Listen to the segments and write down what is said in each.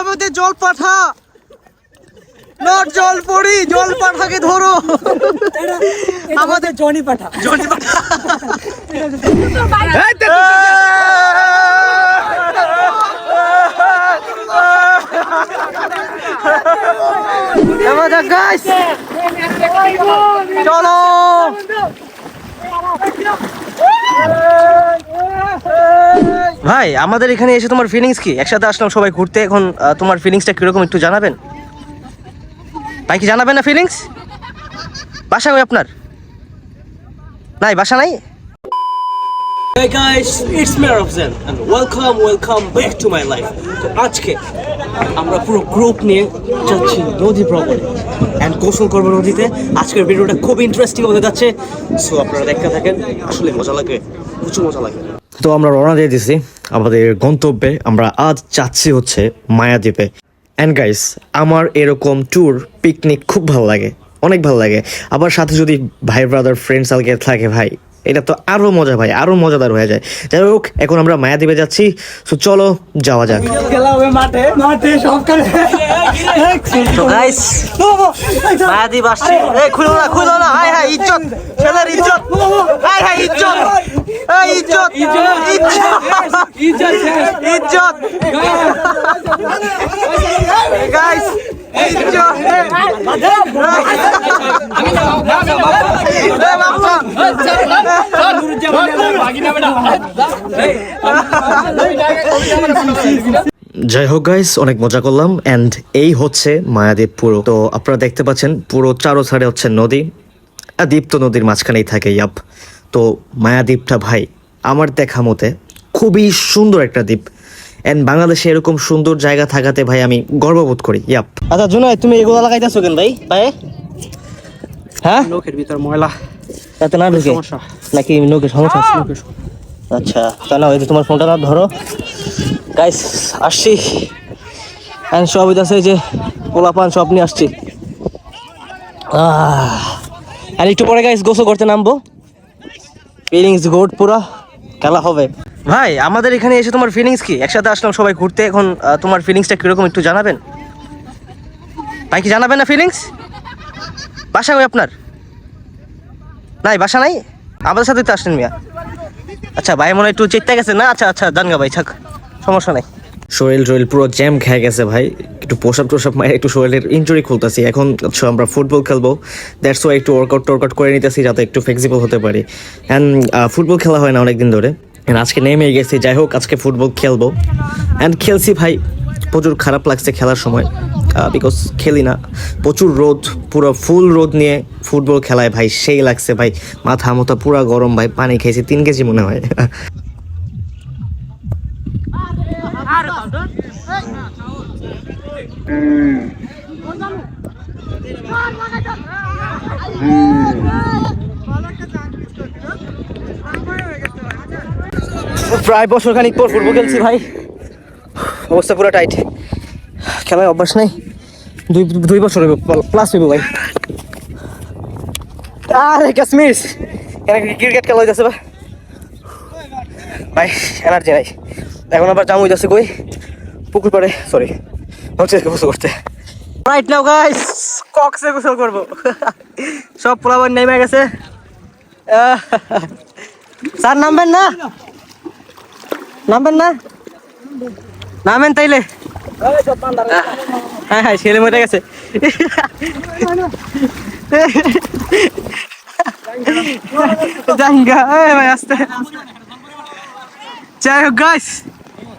আমাদের জল পাঠা নট জল পড়ি জল পাঠাকে ধরো। আমাদের জনি পাঠা জনি পাঠা চলো। ভাই আমাদের এখানে এসে তোমার ফিলিংস কি? একসাথে আসলাম সবাই ঘুরতে এখন তোমার ফিলিংসটা কীরকম একটু জানাবেন? ভাই কি জানাবেন না ফিলিংস বাসা ওই আপনার? নাই বাসা নাই? Hey guys, it's me Rafzan and welcome, welcome back to my life. আজকে আমরা পুরো গ্রুপ নিয়ে যাচ্ছি নদী ভ্রমণে। অ্যান্ড গোসল করব নদীতে। আজকের ভিডিওটা খুব ইন্টারেস্টিং হতে যাচ্ছে। সো আপনারা দেখতে থাকেন। আসলে মজা লাগে। প্রচুর মজা লাগে। তো আমরা রওনা দিয়ে দিছি আমাদের গন্তব্যে। আমরা আজ যাচ্ছি হচ্ছে মায়াদ্বীপে। অ্যান্ড গাইস আমার এরকম ট্যুর পিকনিক খুব ভালো লাগে। অনেক ভালো লাগে। আবার সাথে যদি ভাই ব্রাদার ফ্রেন্ড সার্কেল থাকে ভাই এটা তো আরও মজা ভাই, আরও মজাদার হয়ে যায়। যাই হোক, এখন আমরা মায়াদ্বীপে যাচ্ছি। তো চলো, যাওয়া যাক। মায়াদ্বীপ আসছে। খুলো না খুলো না। হাই হাই, ইজ্জত। ছেলের ইজ্জত। হাই হাই, ইজ্জত এই ইজ্জত ইজ্জত ইজ্জত গাইস ইজ্জত এ বাবা যাই হোক গাইস অনেক মজা করলাম অ্যান্ড এই হচ্ছে মায়াদ্বীপ পুরো। তো আপনারা দেখতে পাচ্ছেন পুরো চারো সাইডে হচ্ছে নদী আর দ্বীপ তো নদীর মাঝখানেই থাকে ইয়াপ তো মায়াদ্বীপটা ভাই আমার দেখা মতে খুবই সুন্দর একটা দ্বীপ। অ্যান্ড বাংলাদেশে এরকম সুন্দর জায়গা থাকাতে ভাই আমি গর্ববোধ করি ইয়াপ আচ্ছা জুনাই তুমি এগুলো লাগাইতেছো কেন ভাই? পায়ে হ্যাঁ? লোকের ভিতর ময়লা। তাতে না ঢুকে? নাকি নোকের সমস্যা আছে? আচ্ছা তা না ওই যে তোমার ফোনটা না ধরো। গাইস আসছি। অ্যান্ড সব আছে যে পোলাপান সব নিয়ে আসছি। আর একটু পরে গাইস গোসল করতে নামবো। ফিলিংস গোট পুরা। খেলা হবে। ভাই, আমাদের এখানে এসে তোমার ফিলিংস কি? একসাথে আসলাম সবাই ঘুরতে। এখন তোমার ফিলিংসটা কীরকম একটু জানাবেন? ভাই, কি জানাবেন না ফিলিংস বাসা ওই আপনার? নাই, বাসা নাই? আমাদের সাথে তো আসলেন মিয়া। আচ্ছা ভাই মনে একটু চেতে গেছে না? আচ্ছা আচ্ছা জানগা ভাই, থাক, সমস্যা নাই। শরীর টরীর পুরো জ্যাম খেয়ে গেছে ভাই। একটু পোশাক টোশাক মায়ের একটু শরীরের ইঞ্জুরি খুলতেছি। এখন আচ্ছা আমরা ফুটবল খেলব। দ্যাটস ওয়াই একটু ওয়ার্কআউট টোয়ার্কআউট করে নিতেছি যাতে একটু ফ্লেক্সিবল হতে পারি। অ্যান্ড ফুটবল খেলা হয় না অনেকদিন ধরে। আজকে নেমে গেছি। যাই হোক, আজকে ফুটবল খেলব। অ্যান্ড খেলছি ভাই। প্রচুর খারাপ লাগছে খেলার সময় বিকজ খেলি না। প্রচুর রোদ, পুরো ফুল রোদ নিয়ে ফুটবল খেলায় ভাই, সেই লাগছে ভাই। মাথা মতো পুরো গরম ভাই, পানি খেয়েছি, তিন কেজি মনে হয়। প্রায় বছর খানিক পর ফুটবল খেলছি ভাই। অবস্থা পুরো টাইট খেলায় অভ্যাস নাই? দুই দুই বছর হইব প্লাস হইব ভাই। আরে, কাশ্মীর! এখানে ক্রিকেট খেলা হইতেছে ভাই ভাই এনার্জি নাই। এখন আবার জামু হইতেছে কই? পুকুর পাড়ে সরি হচ্ছে গোসল করতে। রাইট নাও গাইস কক্সে গোসল করব। সব পোলাবার নেমে গেছে। স্যার, নামবেন না? নামবেন না? নামেন তাইলে হ্যাঁ হ্যাঁ ছেলে মরে গেছে জাঙ্গা ভাই আসতে যাই হোক গাইস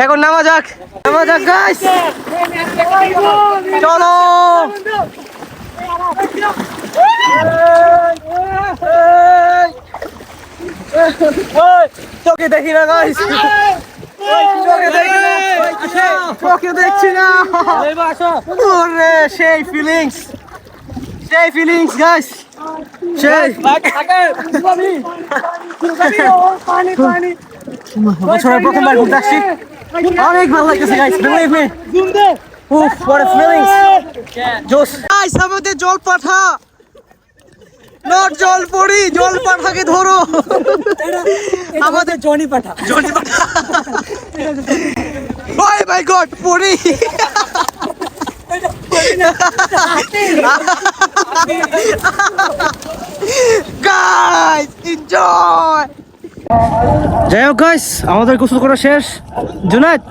এখন নামা যাক নামা যাক গাইস চলো চোখে দেখি না গাইস চোখে দেখছি না। ওরে সেই ফিলিংস সেই ফিলিংস গাইস সেই। বছরের প্রথমবার ঘুরতে আসছি। অনেক ভালো লাগতেছে গাইস বিলিভ মি উফ what a feelings জোস গাইস আমাদের জল পাঠা নট জল পড়ি জল পাঠাকে ধরো। আমাদের জনি পাঠা। জনি পাঠা। বাই মাই গড পড়ি। গাইস এনজয় যাই হোক গাইস আমাদের গোসল করা শেষ জুনাদ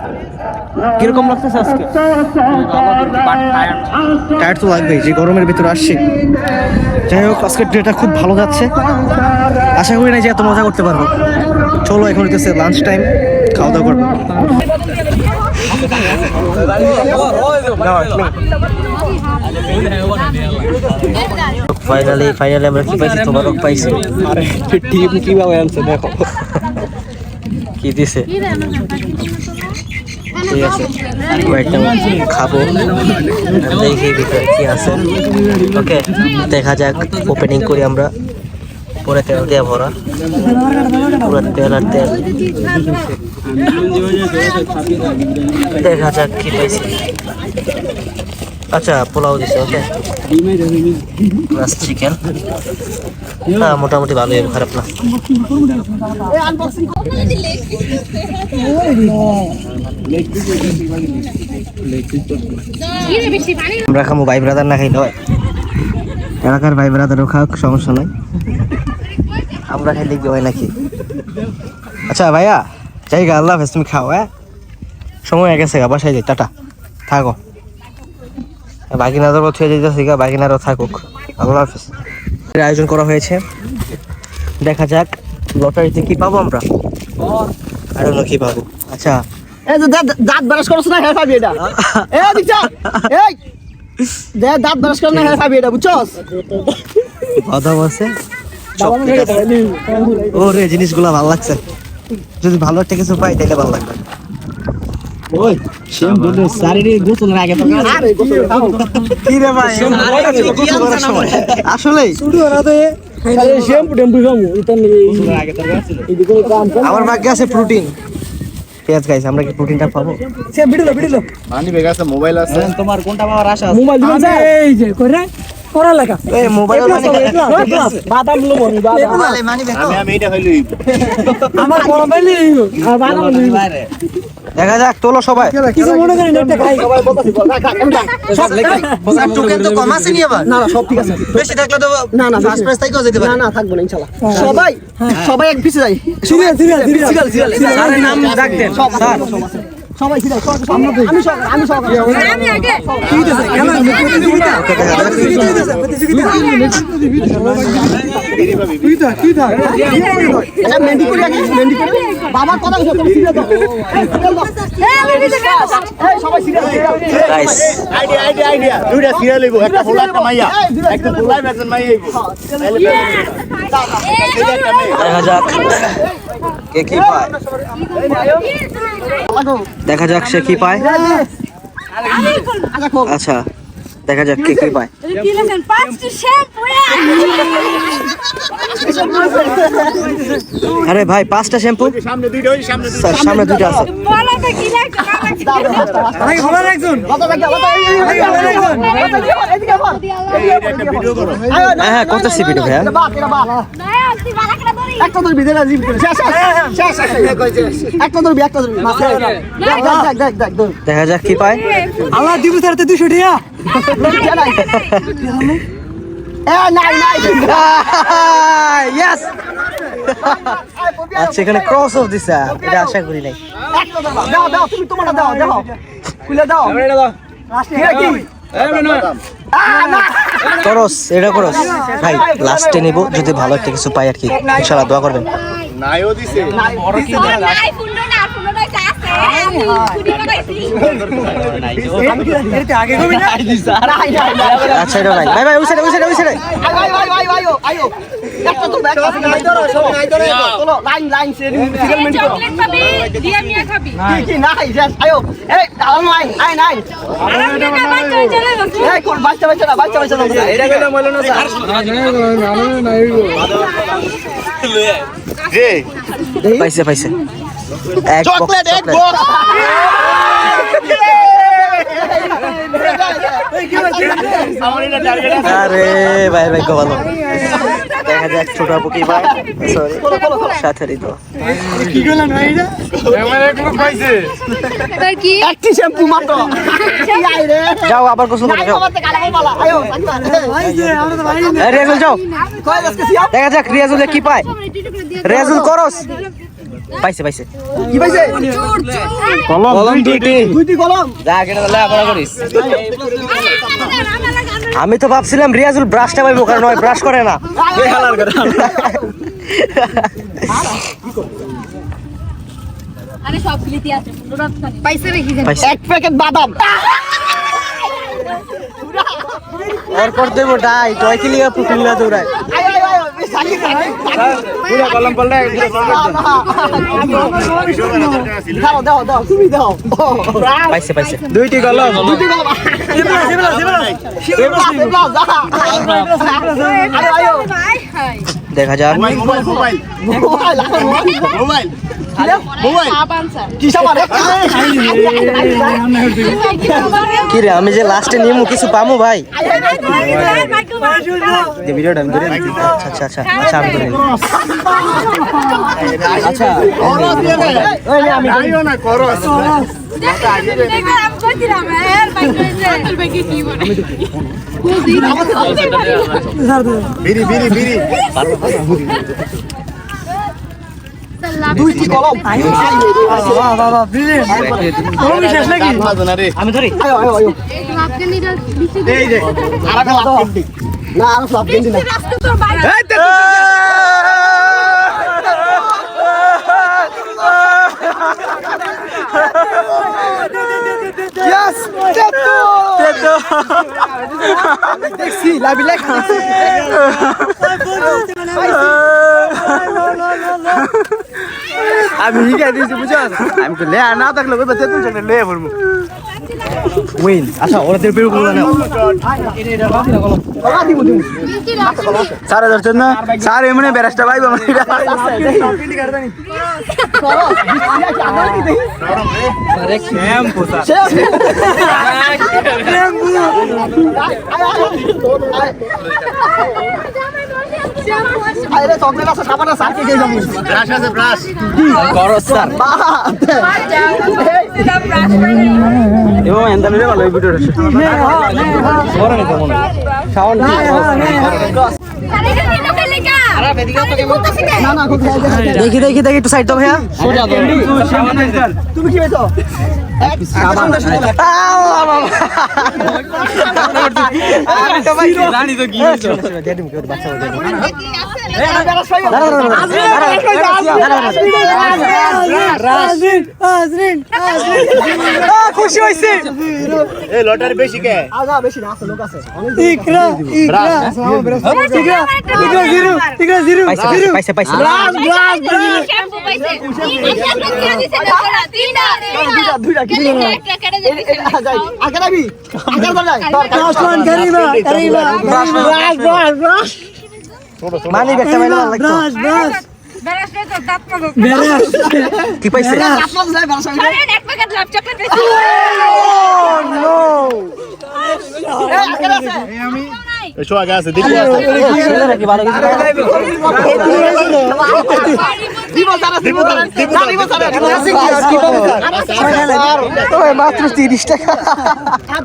কীরকম লাগতেছে আজকে টায়ার তো লাগবেই যে গরমের ভিতরে আসছি যাই হোক আজকের ডেটা খুব ভালো যাচ্ছে আশা করি না যে এত মজা করতে পারব চলো এখন হইতেছে লাঞ্চ টাইম খাওয়া দাওয়া করব ফাইনালি ফাইনালি আমরা কি পাইছি? তোমার পাইছি। টিম কীভাবে আনছে দেখো। কি দিছে? ঠিক আছে কয়েকটা খাব। দেখি ভিতরে কি আছে। ওকে দেখা যাক ওপেনিং করি আমরা। পরে তেল দিয়ে ভরা। পুরো তেল আর তেল। দেখা যাক কি পাইছি। আচ্ছা পোলাও দিছে ওকে প্লাস চিকেন হ্যাঁ মোটামুটি ভালোই হবে খারাপ না। আমরা খামো ভাই ব্রাদার না খাইলে হয়। এলাকার ভাই ব্রাদারও খাওক সমস্যা নাই। আমরা খাইলে কি হয় নাকি? আচ্ছা ভাইয়া যাই গা আল্লাহ হাফেজ, তুমি খাও হ্যাঁ? সময় গেছে গা, বাসায় যাই, টাটা। থাকো। বাগিনাদের ছুঁয়ে যেতেছি গা বাগিনারও থাকুক। আল্লাহ হাফেজ। আয়োজন করা হয়েছে। দেখা যাক লটারিতে কি পাবো আমরা? আরও কি পাবো। আচ্ছা। এই যে দাঁত দাঁত ব্রাশ করছ না হ্যাঁ পাবি এটা? এই দিচ্ছা। এই দে দাঁত ব্রাশ করছ না হ্যাঁ পাবি এটা বুঝছস? কথা বলছে ওরে জিনিসগুলো ভালো লাগছে। যদি ভালো একটা কিছু পাই তাহলে ভালো লাগবে। ওই সেম বলে সারিরে গোসলের আগে তো কি রে ভাই? আসলে আমার ভাগ্যে আছে প্রোটিন পেঁয়াজ গাইস আমরা কি প্রোটিনটা পাবো? সে বিড়লো বিড়লো পানি বেগ আছে মোবাইল আছে। তোমার কোনটা পাওয়ার আশা মোবাইল দিবেন এই যে করে পড়া লেখা এই মোবাইল বাদাম লো মনি বাদাম আমি আমি এটা হইলই আমার মোবাইল আর বাদাম দেখা যাক তোলো সবাই। কিছু মনে করেন এটা খাই সবাই বলতাছি। তো কম আছে নি আবার? না না সব ঠিক আছে। বেশি থাকলে তো না না ফার্স্ট প্রাইস থেকেও যেতে পারে। না না থাকব না ইনশাআল্লাহ সবাই সবাই এক পিছে যাই। সিরিয়াল সিরিয়াল সিরিয়াল সিরিয়াল নাম ডাক দেন স্যার সবাই সিরিয়াল আমি আমি আমি আগে। বাবার কথা সবাই সিরিয়াল আইডিয়া আইডিয়া আইডিয়া দুইটা সিরিয়াল লইব একটা ফুলা একটা মাইয়া। একটা ফুলাই বেচন মাইয়া আইব দেখা যাক। কে কি পায়? দেখা যাক সে কি পায়। আচ্ছা দেখা যাক কে কি পায়। আরে ভাই, পাঁচটা শ্যাম্পু? সামনে দুইটা আছে। ভাই হ্যাঁ হ্যাঁ করতেছি ভিডিও ভাইয়া। একটা ধরবি দেনা জিম করে। শেষ শেষ শেষ একটা ধরবি একটা ধরবি মাথা দেখ দেখ দেখ দেখ দেখ দেখা যাক কি পায়। আল্লাহ দিব স্যার তো 200 টাকা। এ নাই নাই। ইয়েস আচ্ছা এখানে ক্রস অফ দিছে। এটা আশা করি নাই। একটা দাও দাও দাও তুমি তোমারটা দাও দাও। খুলে দাও। এটা কি? করস এটা করস। ভাই লাস্টে নিব যদি ভালো একটা কিছু পাই আর কি ইনশাআল্লাহ দোয়া করবেন। নাইও দিছে। আচ্ছা তো ব্যাগ আছে লাইন লাইন সিরিয়াল মেন্ট করো পাইছে পাইছে। এক চকলেট এক বক্স। আরে ভাই ভাই ভালো। দেখা যাক ছোট আপু কি ভাই সরি সাথে দিত এবার কি? একটি শ্যাম্পু মাত্র। কি যাও আবার গোসল করো যাও। রিয়াজুল যাও। দেখা যাক রিয়াজুলে কি পায়। রিয়াজুল করস। পাইছে পাইছে। কি পাইছে? কলম দুইটি। দুইটি। কলম? আমি তো ভাবছিলাম রিয়াজুল ব্রাশটা পাইবো কারণ ওই ব্রাশ করে না। আরে সব গিলিতে আছে। রেখে দেন এক প্যাকেট বাদাম। এরপর দেবো ডাই টয় কি লিগা পুকুলিয়া দৌড়ায় আয় আয় আয় সাকি সাকি পুরো কলম পাল্টা দাও দাও দাও তুমি দাও পাইছে পাইছে দুইটি কলম দুইটি কলম দেখা যাক মোবাইল মোবাইল মোবাইল কি রে আমি যে লাস্টে নিমু কিছু পামু ভাই আচ্ছা ভিডিওটা আমি ধরে আচ্ছা আচ্ছা আচ্ছা আচ্ছা আমি ধরে আচ্ছা আমি জানিও না করো বিড়ি বিড়ি বিড়ি দুইটি কলম রে আমি ধরি আয় আয় আয় এই যে আরেকটা লাভ না আর সব গেন্দি না দেখছি লাভি লেখা আমি হিগাই দিয়েছি বুঝছ আমি তো हामी हिँडाइदिन्छु बुझ्यो हामीको ल्या नाताको लगेर त्यत्रो छ ल्या भन्नु वेन अच्छा होला त्यो पेपर बोल्दैन चार हजार चोद्न साह्रै पनि बेरास्ट भाइ भन्नु আরে চকলেট আছে সাবান আছে আর কি এন্ডা ভালো দেখি দেখি দেখি একটু সাইড দাও ভাইয়া। তুমি কি হয়েছে খুশি হয়েছে। এই লটারি বেশি কে? আগা বেশি না আছে লোক আছে। পাইছে পাইছে পাইছে দুইটা কি আগে রাখবি আগে যাই আসমান করিবা করিবা ব্রাশ ব্রাশ মানি কি পাইছে ব্রাশ এই আগে আছে এসো আগে আছে দেখি মাত্র তিরিশ টাকা হ্যাঁ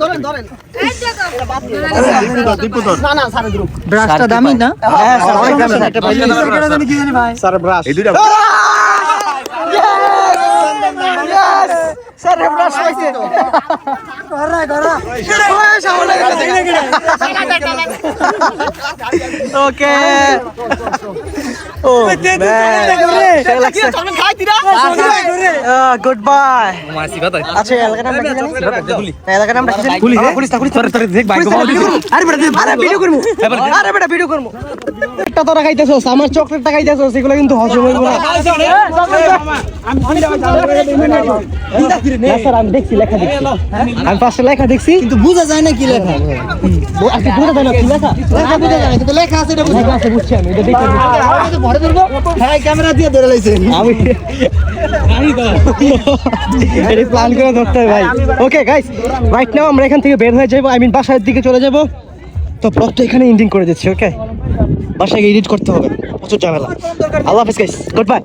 ব্রাশটা দামি না হ্যাঁ স্যার ব্রাশ এই দুইটা স্যার ব্রাশ পাইছে ওকে ও গুড বাই আচ্ছা এলাকার নাম কি জানি এলাকার নাম কি জানি পুলিশ না পুলিশ তোর তোর আরে বেটা ভিডিও আরে বেটা ভিডিও করমু একটা তোরা খাইতেছস আমার চকলেটটা খাইতেছস এগুলো কিন্তু হজম হইব না স্যার আমি দেখছি লেখা দেখছি আমি পাঁচটা লেখা দেখছি কিন্তু বোঝা যায় না কি লেখা আজকে বোঝা যায় না কি লেখা লেখা বোঝা যায় না কিন্তু লেখা আছে এটা লেখা আছে বুঝছি আমি এটা দেখে ভরে ধরবো হ্যাঁ ক্যামেরা দিয়ে ধরে লাইছে আমি এটা প্ল্যান করে ধরতে হবে ভাই ওকে গাইস রাইট নাও আমরা এখান থেকে বের হয়ে যাব আই মিন বাসার দিকে চলে যাব তো ব্লগটা এখানে এন্ডিং করে দিচ্ছি ওকে বাসায় এডিট করতে হবে প্রচুর ঝামেলা। আল্লাহ হাফিজ গাইস গুড বাই